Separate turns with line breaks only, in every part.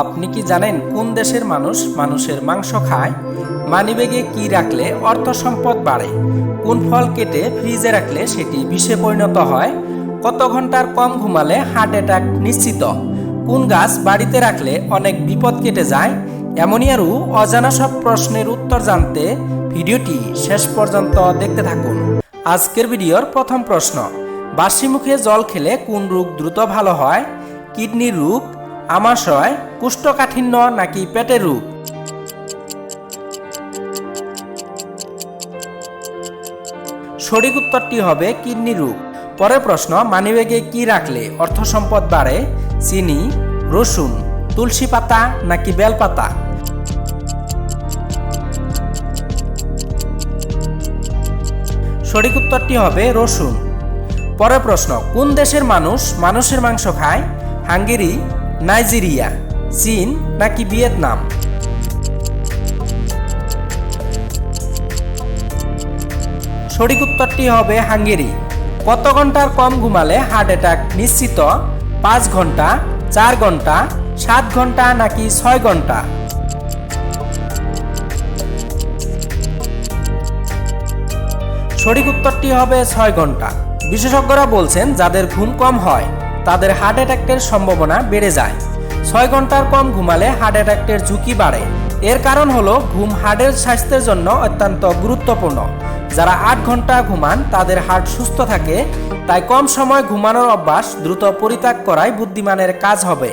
আপনি কি জানেন কোন দেশের মানুষ মানুষের মাংস খায়? মানিব্যাগে কি রাখলে অর্থ সম্পদ বাড়ে? কোন ফল কেটে ফ্রিজে রাখলে সেটি বিষে পরিণত হয়? কত ঘণ্টার কম ঘুমালে হার্ট অ্যাটাক নিশ্চিত? কোন গাছ বাড়িতে রাখলে অনেক বিপদ কেটে যায়? এমনই আরও অজানা সব প্রশ্নের উত্তর জানতে ভিডিওটি শেষ পর্যন্ত দেখতে থাকুন। আজকের ভিডিওর প্রথম প্রশ্ন বাসি মুখে জল খেলে কোন রোগ দ্রুত ভালো হয়? কিডনির রোগ আমাশয় কুষ্ঠকাঠিন্য নাকি পেটের রোগ সঠিক উত্তরটি হবে কিডনি রোগ পরের প্রশ্ন, মানিব্যাগে কি রাখলে অর্থ সম্পদ বাড়ে? চিনি, রসুন, তুলসী পাতা নাকি বেল পাতা সঠিক উত্তরটি হবে রসুন। পরের প্রশ্ন, কোন দেশের মানুষ মানুষের মাংস খায়? হাঙ্গেরি নাইজেরিয়া, চীন নাকি ভিয়েতনাম? সঠিক উত্তরটি হবে হাঙ্গেরি। কত ঘণ্টার কম ঘুমালে হার্ট অ্যাটাক নিশ্চিত? পাঁচ ঘণ্টা, চার ঘণ্টা, সাত ঘণ্টা নাকি ছয় ঘণ্টা? সঠিক উত্তরটি হবে ছয় ঘণ্টা। বিশেষজ্ঞরা বলছেন যাদের ঘুম কম হয় তাদের হার্ট অ্যাটাকের সম্ভাবনা বেড়ে যায়। ছয় ঘণ্টার কম ঘুমালে হার্ট অ্যাটাকের ঝুঁকি বাড়ে। এর কারণ হলো ঘুম হার্টের স্বাস্থ্যের জন্য অত্যন্ত গুরুত্বপূর্ণ। যারা আট ঘণ্টা ঘুমান, তাদের হার্ট সুস্থ থাকে, তাই কম সময় ঘুমানোর অভ্যাস দ্রুত পরিত্যাগ করাই বুদ্ধিমানের কাজ হবে।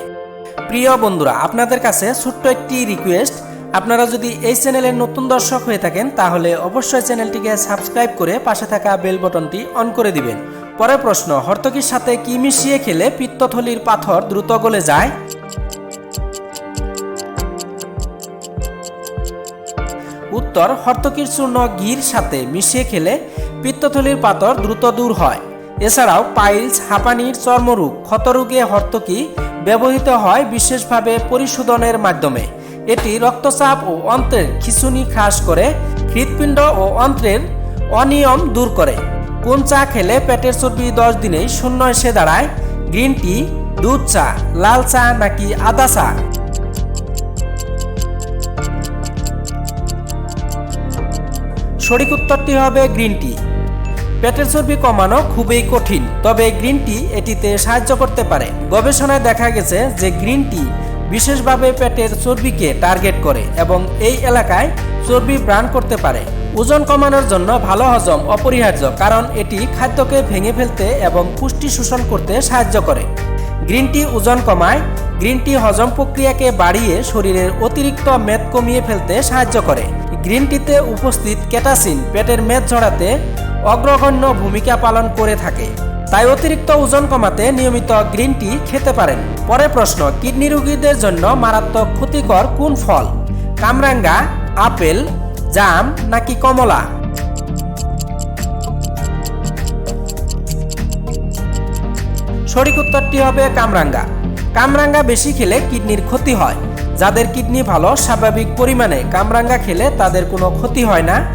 প্রিয় বন্ধুরা, আপনাদের কাছে ছোট্ট একটি রিকোয়েস্ট আপনারা যদি এই চ্যানেলের নতুন দর্শক হয়ে থাকেন, তাহলে অবশ্যই চ্যানেলটিকে সাবস্ক্রাইব করে পাশে থাকা বেল বটনটি অন করে দিবেন। পরের প্রশ্ন, হর্তকির সাথে কি মিশিয়ে খেলে পিত্তথলির পাথর দ্রুত গলে যায়? উত্তর, হর্তকির চূর্ণ ঘির সাথে মিশিয়ে খেলে পিত্তথলির পাথর দ্রুত দূর হয়। এছাড়াও পাইলস, হাঁপানির চর্মরোগ, ক্ষতরোগে হর্তকি ব্যবহৃত হয় বিশেষভাবে পরিশোধনের মাধ্যমে। এটি রক্তচাপ ও অন্ত্রের খিঁচুনি হ্রাস করে, হৃৎপিণ্ড ও অন্ত্রের অনিয়ম দূর করে। কোন চা খেলে পেটের চর্বি দশ দিনেই শূন্য এসে দাঁড়ায়? গ্রিন টি, দুধ চা, লাল চা নাকি আদা চা? সঠিক উত্তরটি হবে গ্রিন টি। পেটের চর্বি কমানো খুবই কঠিন, তবে গ্রিন টি এটিতে সাহায্য করতে পারে। গবেষণায় দেখা গেছে যে গ্রিন টি বিশেষভাবে পেটের চর্বিকে টার্গেট করে এবং এই এলাকায় চর্বি ব্রান করতে পারে। ওজন কমানোর জন্য ভালো হজম অপরিহার্য কারণ এটি খাদ্যকে ভেঙে ফেলতে এবং পুষ্টি শোষণ করতে সাহায্য করে। গ্রিন টি ওজন কমায়, গ্রিন টি হজম প্রক্রিয়াকে বাড়িয়ে শরীরের অতিরিক্ত মেদ কমিয়ে ফেলতে সাহায্য করে। গ্রিন টিতে উপস্থিত ক্যাটাসিন পেটের মেদ ঝরাতে অগ্রগণ্য ভূমিকা পালন করে থাকে। তাই অতিরিক্ত ওজন কমাতে নিয়মিত গ্রিন টি খেতে পারেন। পরে প্রশ্ন, কিডনি রোগীদের জন্য মারাত্মক ক্ষতিকর কোন ফল? কামরাঙ্গা, আপেল, জাম নাকি কমলা? সঠিক উত্তরটি হবে কামরাঙ্গা। কামরাঙ্গা বেশি খেলে কিডনির ক্ষতি হয়। যাদের কিডনি ভালো, স্বাভাবিক পরিমাণে কামরাঙ্গা খেলে তাদের কোনো ক্ষতি হয় না।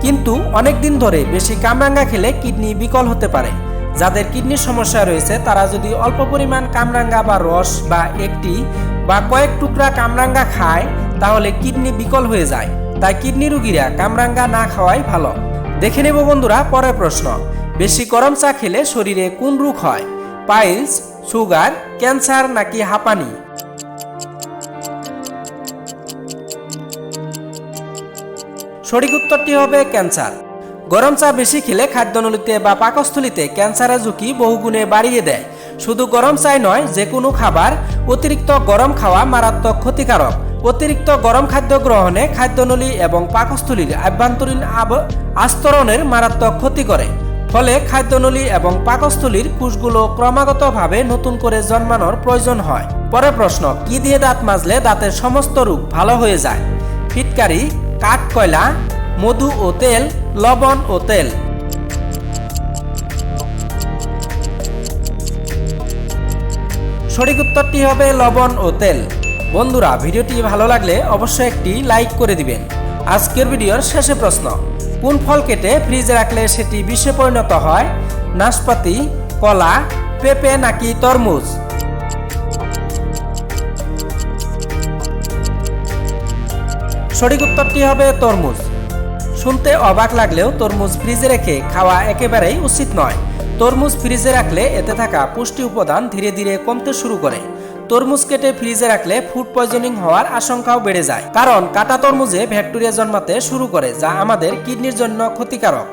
কিন্তু অনেক দিন ধরে বেশি কামরাঙ্গা খেলে কিডনি বিকল হতে পারে। যাদের কিডনির সমস্যা রয়েছে, তারা যদি অল্প পরিমাণ কামরাঙ্গা বা রস বা একটি বা কয়েক টুকরা কামরাঙ্গা খায়, তাহলে কিডনি বিকল হয়ে যায়। তাই কিডনি রুগীরা কামরাঙ্গা না খাওয়াই ভালো। দেখে নেব বন্ধুরা, পরের প্রশ্ন। বেশি গরম চা খেলে শরীরে কোন রোগ হয়? পাইলস, সুগার, ক্যান্সার নাকি হাঁপানি? সঠিক উত্তরটি হবে ক্যান্সার। গরম চা বেশি খেলে খাদ্যনলিতে বা পাকস্থলিতে ক্যান্সারের ঝুঁকি বহুগুণে বাড়িয়ে দেয়। শুধু গরম চাই নয় যে কোনো খাবার অতিরিক্ত গরম খাওয়া মারাত্মক ক্ষতিকারক। অতিরিক্ত গরম খাদ্য গ্রহণে খাদ্যনলী এবং পাকস্থলীর আভ্যন্তরীণ আস্তরণের মারাত্মক ক্ষতি করে। ফলে খাদ্যনলী এবং পাকস্থলীর কোষগুলো ক্রমাগতভাবে নতুন করে জন্মানোর প্রয়োজন হয়। পরের প্রশ্ন, কি দিয়ে দাঁত মাজলে দাঁতের সমস্ত রোগ ভালো হয়ে যায়? ফিটকারি কাঠ কয়লা মধু ও তেল, লবণ ও তেল। সঠিক উত্তরটি হবে লবণ ও তেল। বন্ধুরা, ভিডিওটি ভালো লাগলে অবশ্যই একটি লাইক করে দিবেন। আজকের ভিডিওর শেষে প্রশ্ন, কোন ফল কেটে ফ্রিজে রাখলে সেটি বিষে পরিণত হয়? নাশপাতি, কলা, পেঁপে নাকি তরমুজ? সঠিক উত্তরটি হবে তরমুজ। শুনতে অবাক লাগলেও তরমুজ ফ্রিজে রেখে খাওয়া একেবারেই উচিত নয়। তরমুজ ফ্রিজে রাখলে এতে থাকা পুষ্টি উপাদান ধীরে ধীরে কমতে শুরু করে। তরমুজ কেটে ফ্রিজে রাখলে ফুড পয়জনিং হওয়ার আশঙ্কাও বেড়ে যায়। কারণ কাটা তরমুজে ব্যাকটেরিয়া জন্মাতে শুরু করে, যা আমাদের কিডনির জন্য ক্ষতিকারক।